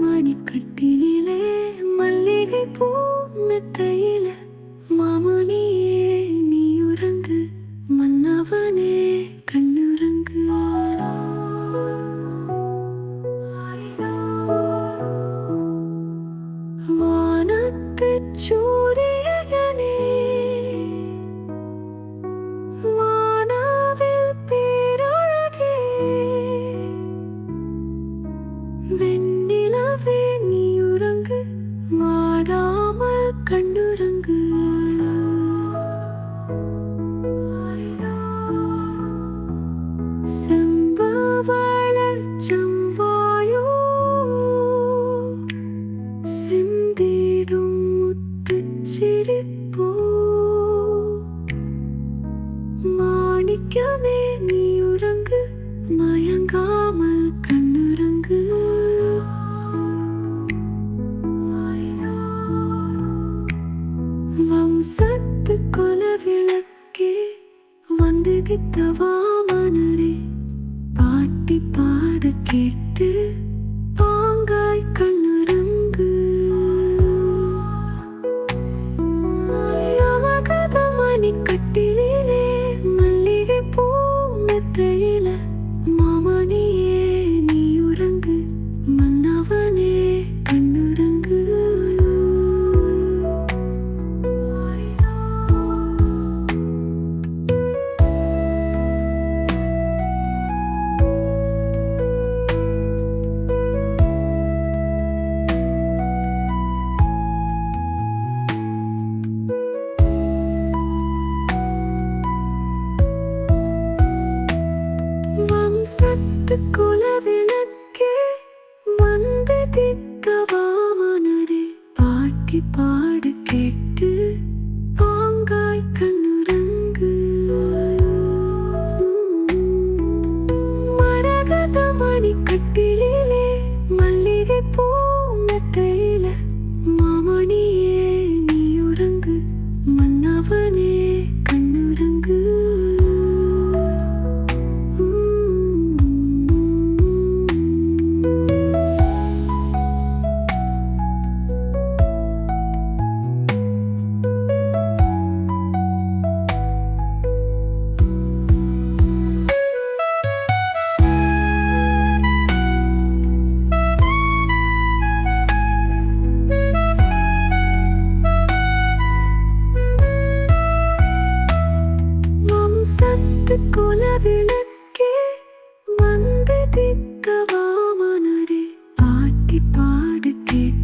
மணிக்கட்டிலே மல்லிகை பூ மெத்தையிலே சிரிப்போ மாணிக்கமே நீ உறங்கு மயங்காமல் கண்ணுறங்கு வம்சத்து கொல விளக்கே வந்து கித்தவாமனரே பாட்டி பாட கேட்டு காத்துக்குள் வந்து குல விளக்கே வந்து திக்க பாடு கேட்க